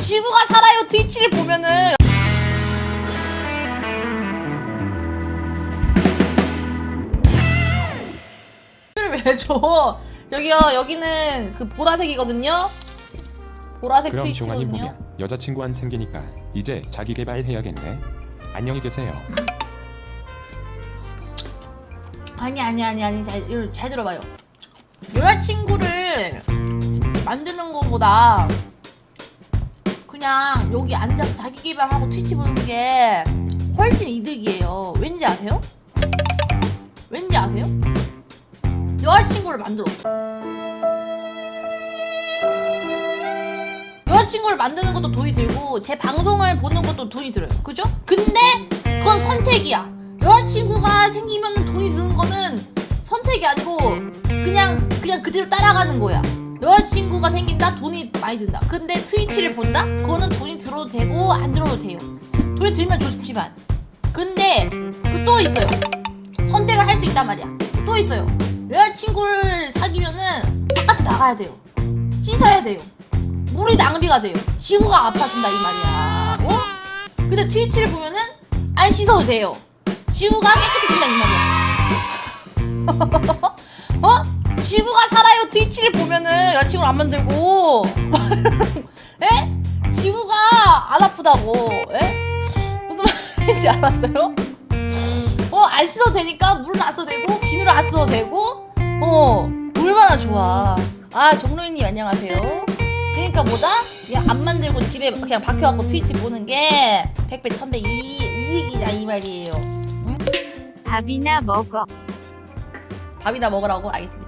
지구가 살아요 트위치를 보면은 왜 줘? 저기요 여기는 그 보라색이거든요. 보라색 그럼 종아님 트위치거든요. 보면 여자친구 한 생기니까 이제 자기 개발해야겠네. 안녕히 계세요. 아니 아니 아니 아니 잘, 이거 잘 들어봐요. 여자친구를 만드는 것보다 그냥 여기 앉아서 자기 개발하고 트위치 보는 게 훨씬 이득이에요. 왠지 아세요? 왠지 아세요? 여자친구를 만들어. 여자친구를 만드는 것도 돈이 들고 제 방송을 보는 것도 돈이 들어요. 그죠? 근데 그건 선택이야. 여자친구가 생기면 돈이 드는 거는 선택이 아니고 그냥 그냥 그대로 따라가는 거야. 여자친구가 생긴다 돈이 많이 든다. 근데 트위치를 본다? 그거는 돈이 들어도 되고 안 들어도 돼요. 돈이 들면 좋지만. 근데 그 또 있어요. 선택을 할 수 있단 말이야. 또 있어요. 여자친구를 사귀면은 바깥에 나가야 돼요. 씻어야 돼요. 물이 낭비가 돼요. 지구가 아파진다 이 말이야. 어? 근데 트위치를 보면은 안 씻어도 돼요. 지구가 깨끗해진다 이 말이야. 트위치를 보면은 여자친구를 안 만들고. 에? 지구가 안 아프다고. 에? 무슨 말인지 알았어요? 어, 안 씻어도 되니까 물은 안 써도 되고, 비누를 안 써도 되고, 어, 얼마나 좋아. 아, 정로이님 안녕하세요. 그러니까 뭐다? 그냥 안 만들고 집에 그냥 박혀갖고 트위치 보는 게 100배, 1000배 이, 이익이냐, 이 말이에요. 밥이나 먹어. 밥이나 먹으라고? 알겠습니다.